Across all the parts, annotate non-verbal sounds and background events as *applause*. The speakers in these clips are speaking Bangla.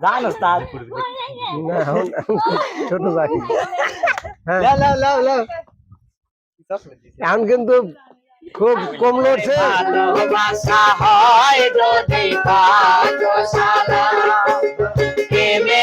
জান ওস্তাদ না ছোট হ্যাঁ লাও লাও লাও লাও এখন কিন্তু খুব কম লড়ছে ভালোবাসা হয় যদি পাঠশালা প্রেমের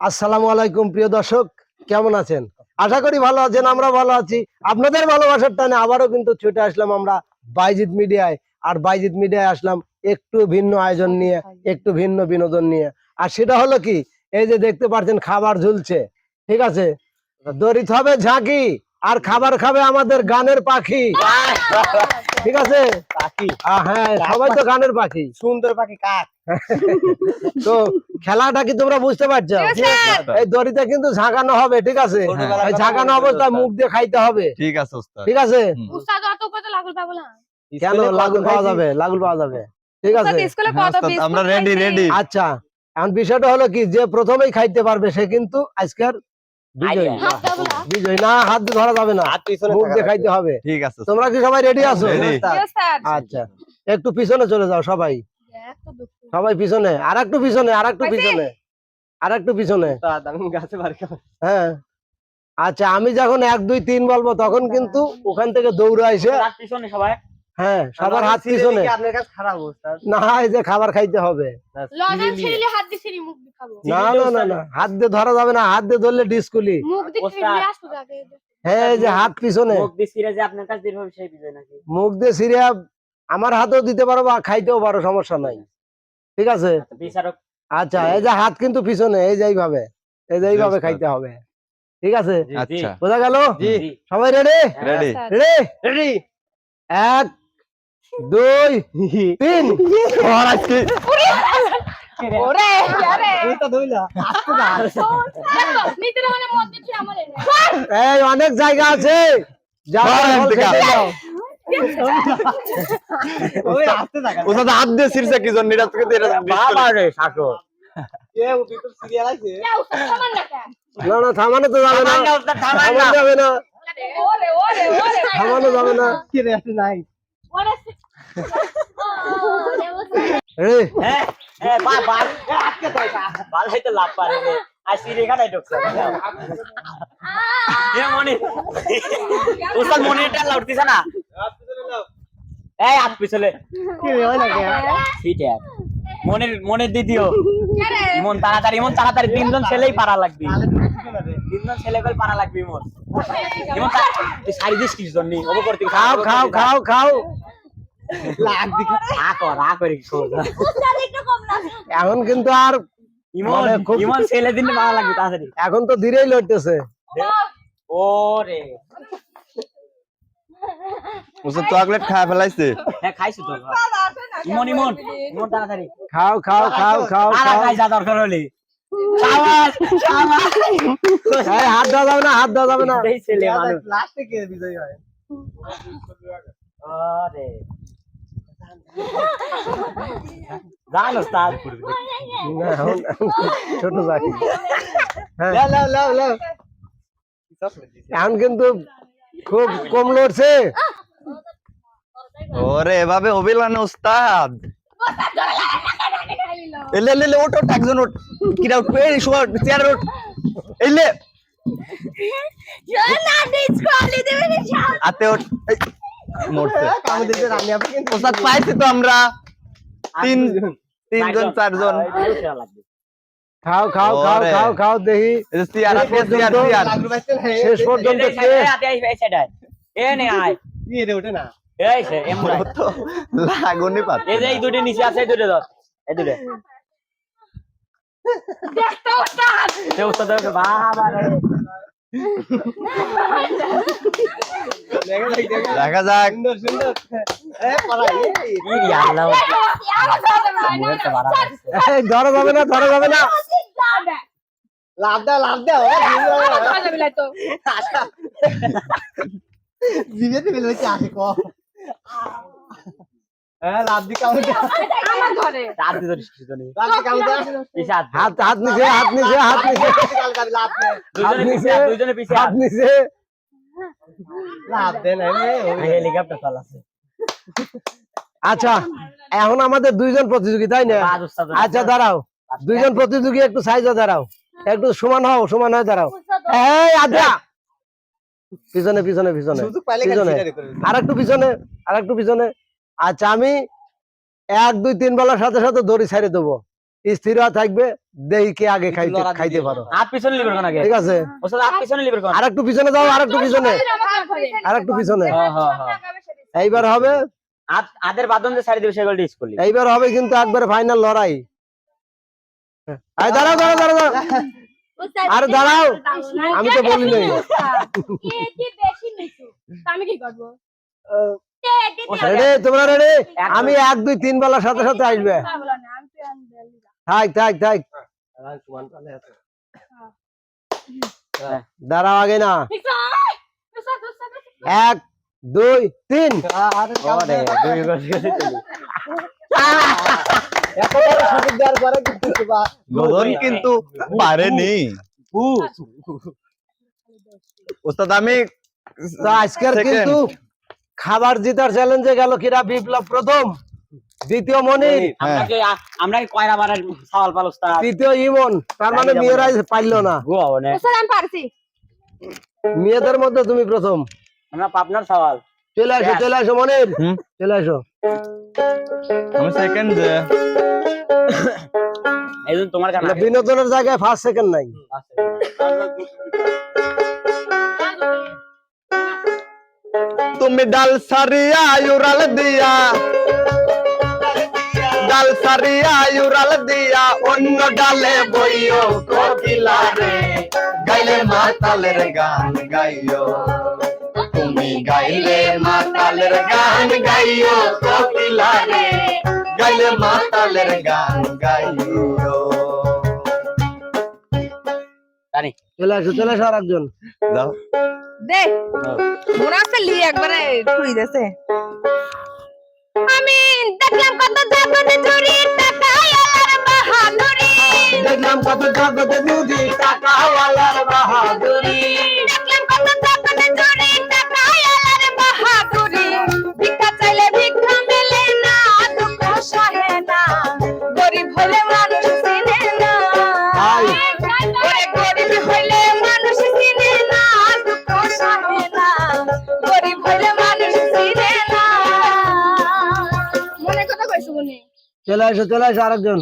আসসালামু আলাইকুম প্রিয় দর্শক। কেমন আছেন? আশা করি ভালো আছেন আমরা ভালো আছি। আপনাদের ভালোবাসার টানে আবারও কিন্তু ছুটে আসলাম আমরা বাইজিৎ মিডিয়ায়। আর বাইজিৎ মিডিয়ায় আসলাম একটু ভিন্ন আয়োজন নিয়ে একটু ভিন্ন বিনোদন নিয়ে। আর সেটা হলো কি এই যে দেখতে পাচ্ছেন খাবার ঝুলছে ঠিক আছে? দরিত হবে ঝাঁকি আর খাবার খাবে আমাদের গানের পাখি। ঠিক আছে? পাখি। হ্যাঁ সবাই তো গানের পাখি। সুন্দর পাখি কাক। *laughs* তো খেলাটা কি তোমরা বুঝতে পারছ? এই দড়িতে কিন্তু ঝাঁকানো হবে ঠিক আছে? ঝাঁকানো অবস্থায় মুখ দিয়ে খাইতে হবে। ঠিক আছে ঠিক আছে? কেন? লাগুল পাওয়া যাবে লাগুল পাওয়া যাবে। ঠিক আছে? হ্যাঁ, আমরা রেডি রেডি আচ্ছা এখন বিষয়টা হলো কি যে প্রথমেই খাইতে পারবে সে কিন্তু আজকের বিজয়ী। না। হাত দিয়ে ধরা যাবে না। মুখ থাকা দিয়ে খাইতে হবে। ঠিক আছে তোমরা কি সবাই রেডি আছো? আচ্ছা একটু পিছনে চলে যাও সবাই। সবাই পিছনে আর একটু পিছনে আর একটু পিছনে আর একটু পিছনে গাছে হ্যাঁ। আচ্ছা আমি যখন এক দুই তিন বলব তখন কিন্তু ওখান থেকে দৌড়ে আইসে পিছনে সবাই। হ্যাঁ সবার হাত পিছনে। দেখে আপনার কাছে খারাপ ওস্তাদ না এই যে খাবার খাইতে হবে। না না না না হাত দিয়ে ধরা যাবে না হাত দিয়ে ধরলে ডিসকুলি। হ্যাঁ এই যে হাত পিছনে। মুখ দিয়ে সিরিয়া আমার হাতেও দিতে পারো বা খাইতেও পারো সমস্যা নাই। ঠিক আছে? আচ্ছা এই যে হাত কিন্তু পিছনে এই যে এইভাবে এই যে এইভাবে খাইতে হবে। ঠিক আছে? আচ্ছা। বোঝা গেল? সবাই রেডি? রেডি। রেডি? রেডি। এক দুই তিন। অনেক জায়গা আছে। যাও, হাত দিয়ে কি জন্য এটা থেকে এটা বাবা রে শাসক উস্তাদ, থামান না না না থামানো তো যাবে না থামান যাবে না। থামানো যাবে না। রে হ্যাঁ হ্যাঁ বা আজকে লাভ পারে আর ঢুকছে এ মনে লাউড়তিছে না এই হাত পিছলে। মনের মনের দিদিও ইমন তাড়াতাড়ি ইমন তাড়াতাড়ি তিনজন ছেলেই পারা লাগবে। তিনজন ছেলে কল পারা লাগবে ইমন। ইমন তা- তুই শাড়ি দিস কি জন্য ওবো করতে খাও খাও খাও খাও। লাগ দিকে। আ কর আ করে কি এখন কিন্তু আর ইমন মানে ছেলে দিন পারা লাগবে তাড়াতাড়ি। এখন তো ধীরেই লড়তেছে। ওরে চকলেট খায় ফেলাইছে। হ্যাঁ খাইছি তো। ইমন ইমন ইমন তাড়াতাড়ি। খাও খাও খাও খাও আর খাই যা দরকার হলে। হাত দেওয়া যাবে না হাত দেওয়া যাবে না। এই ছেলে মানুষ। লাস্টে কে বিজয়ী হয়? আরে। ওস্তাদ। না, ছোট লাও লাও লাও লাও। এখন কিন্তু খুব কম লড়ছে। ওরে এভাবে অভিলান ওস্তাদ এলে এলে এলে ওঠ ওঠ একজন ওঠ কিরা উঠবে এই শুয়া চেয়ার ওঠ এলে আতে ওঠ মরছে ওস্তাদ পাইছি তো আমরা তিন তিনজন চারজন খাও খাও খাও খাও খাও দেখি হ্যাঁ শেষ পর্যন্ত এ নে আয় রে ওঠে না এই সে এমন তো লাগুনি পাত। এই যে এই দুটো নিচে আছে এই দুটো ধর এই দুটো দেখতো উস্তাদ। সে উস্তাদ বাবা রে। দেখা যাক। সুন্দর সুন্দর। ধরা যাবে না ধরা যাবে না। লাভ দাও লাভ তো। জিভে দিবে আসে ক হ্যাঁ লাভ দি আমার ঘরে। হাত দিয়ে ধরিস কিছু নেই। লাভ দি হাত হাত হাত নিচে হাত নিচে হাত নিচে। কাল কাল লাভ দে দুজনে পিছে দুজনে পিছে হাত। হাত নিচে। লাভ দে হেলিকপ্টার চালাচ্ছে। আচ্ছা এখন আমাদের দুইজন প্রতিযোগী তাই না? আচ্ছা দাঁড়াও। দুইজন প্রতিযোগী একটু সাইজে দাঁড়াও। একটু সমান হও সমান হয়ে দাঁড়াও। এই আচ্ছা পিছনে পিছনে পিছনে। পিছনে আর একটু পিছনে। আর একটু পিছনে আচ্ছা আমি এক দুই তিন বেলার সাথে সাথে দড়ি ছাড়ে দেবো। স্থির থাকবে কে আগে খাইতে খাইতে পারো। পিছনে লিবের কোন আগে। ঠিক আছে? পিছনে লিবের কোন আর একটু পিছনে যাও আর একটু পিছনে। আমার আর একটু পিছনে। হ্যাঁ হ্যাঁ। এইবার হবে। বাদন ছাড়ি দিবে সেগুলো এইবার হবে কিন্তু একবার ফাইনাল লড়াই। দাঁড়াও দাঁড়াও দাঁড়াও। আরে দাঁড়াও আমি তো বলি নাই। কি বেশি নিচু তা আমি কি করব? তোমরা রেডি? আমি এক দুই তিন বেলার সাথে সাথে আসবে। থাক থাক থাক। সমান পালে আছে। দাঁড়াও আগে না। এক দুই তিন। *laughs* সুযোগ দেওয়ার পরে কিন্তু গগন কিন্তু পারেনি। ওস্তাদ আমি আজকের কিন্তু খাবার জিতার চ্যালেঞ্জে গেল কিরা বিপ্লব প্রথম দ্বিতীয় মনির। আমরা কি আমরা কয়রা মারার সওয়াল পাল উস্তাদ তৃতীয় ইমন তার মানে মেয়েরাই পারল না। মানে আমি পারছি। মেয়েদের মধ্যে তুমি প্রথম। আমরা পাবনার সওয়াল। চলে আসো চলে আসো মনির। চলে আসো। আমি সেকেন্ড এইজন্য তোমার কাছে না, বিনোদনের জায়গায় ফার্স্ট সেকেন্ড নাই। তুমি ডাল সারিয়া ইউরাল দিয়া। ডাল সারিয়া ইউরাল দিয়া। অন্য ডালে বইও কোকিলা রে গাইলে মাতালের গান গাইও। গাইলে মাতালের গান গাইও কোকিলা রে গাইলে মাতালের গান গাইও। জানি চলে আসো চলে আসো আর একজন যাও দে মনে আছে লি একবারে দেছে আমি দেখলাম কত জাগতে চুরি টাকা আর বাহাদুরি। দেখলাম কত জগতে দুধি টাকাওয়ালার বাহাদুরি চলে আসো চলে আসো আর একজন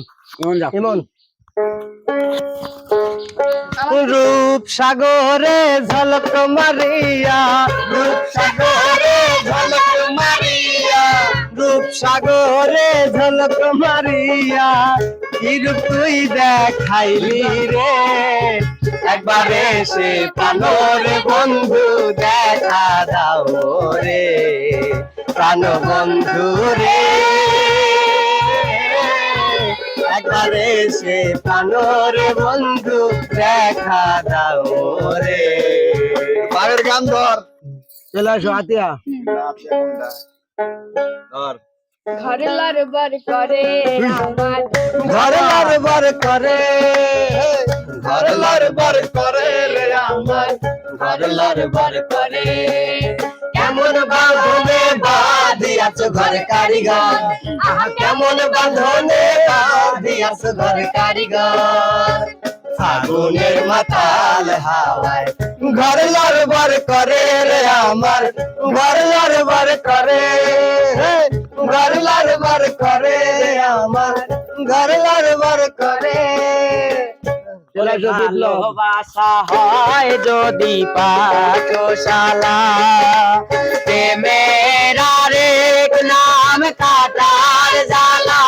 ইমন। রূপ সাগরে ঝলক মারিয়া রূপ সাগরে ঝলক মারিয়া রূপ সাগরে ঝলক মারিয়া কি রূপ তুই দেখাইলি রে? একবার এসে প্রাণর বন্ধু দেখা দাও রে। প্রাণ বন্ধু রে। একবার এসে প্রাণর বন্ধু দেখা দাও রে। পায়ের গান ধর। চলে আসো আতিয়া ধর। ঘরে লড়বার করে আমার। ঘরে লড়বার করে। ঘর লড়বার করে রে আমার। ঘর লড়বার করে। কেমন বাঁধনে বাঁধিয়াছ ঘরে কারিগর? আহা, কেমন বাঁধনে বাঁধিয়াছ ঘরে কারিগর? ফাগুনের মাতাল হাওয়ায় ঘর লড়বার করে রে আমার। ঘর লড়বার করে, ঘর লড়বার করে আমার। ঘর লড়বার করে ভালোবাসা হয় যদি পাঠশালা প্রেমের আরেক নাম কাটার জালা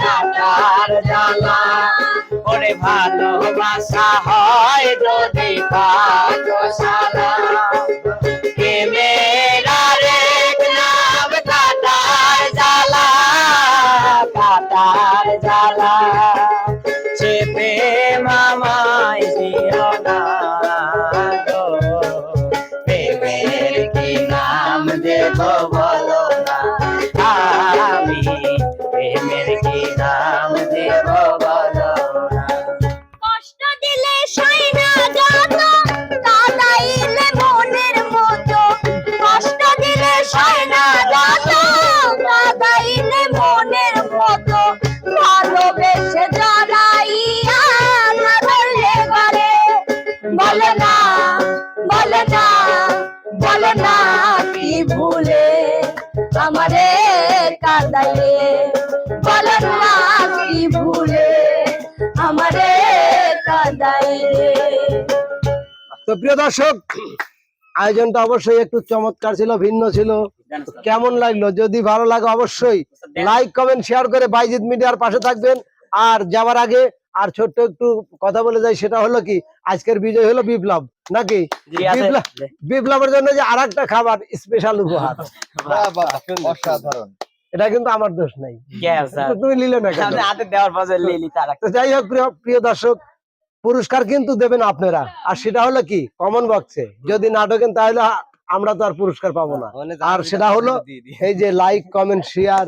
কাটার জালা ওরে ভালোবাসা হয় যদি পাঠশালা আমারে কাদাইলে বলেন মা কি ভুলে আমারে কাদাইলে। তো প্রিয় দর্শক, আয়োজনটা অবশ্যই একটু চমৎকার ছিল, ভিন্ন ছিল। কেমন লাগল? যদি ভালো লাগে অবশ্যই লাইক কমেন্ট শেয়ার করে বাইজিৎ মিডিয়ার পাশে থাকবেন। আর যাওয়ার আগে আর ছোট্ট একটু কথা বলে যাই, সেটা হলো কি? আজকের বিজয় হলো বিপ্লব। নাকি? বিপ্লবের জন্য যে আর একটা খাবার স্পেশাল উপহার। অসাধারণ। এটা কিন্তু আমার দোষ নাই। তুমি নিলে না হাতে দেওয়ার পর যে লিলি তারা তো যাই হোক প্রিয় প্রিয় দর্শক পুরস্কার কিন্তু দেবেন আপনারা। আর সেটা হলো কি? কমন বক্সে যদি না ঢোকেন তাহলে আমরা তো আর পুরস্কার পাবো না। আর সেটা হলো এই যে লাইক কমেন্ট শেয়ার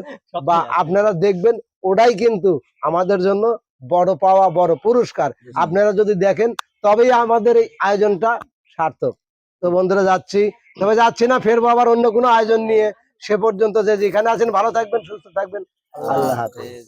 বা আপনারা দেখবেন ওটাই কিন্তু আমাদের জন্য বড় পাওয়া বড় পুরস্কার। আপনারা যদি দেখেন তবেই আমাদের এই আয়োজনটা সার্থক। তো বন্ধুরা, যাচ্ছি। তবে যাচ্ছি না, ফেরবো আবার অন্য কোনো আয়োজন নিয়ে। সে পর্যন্ত যে যেখানে আছেন, ভালো থাকবেন, সুস্থ থাকবেন। আল্লাহ হাফেজ।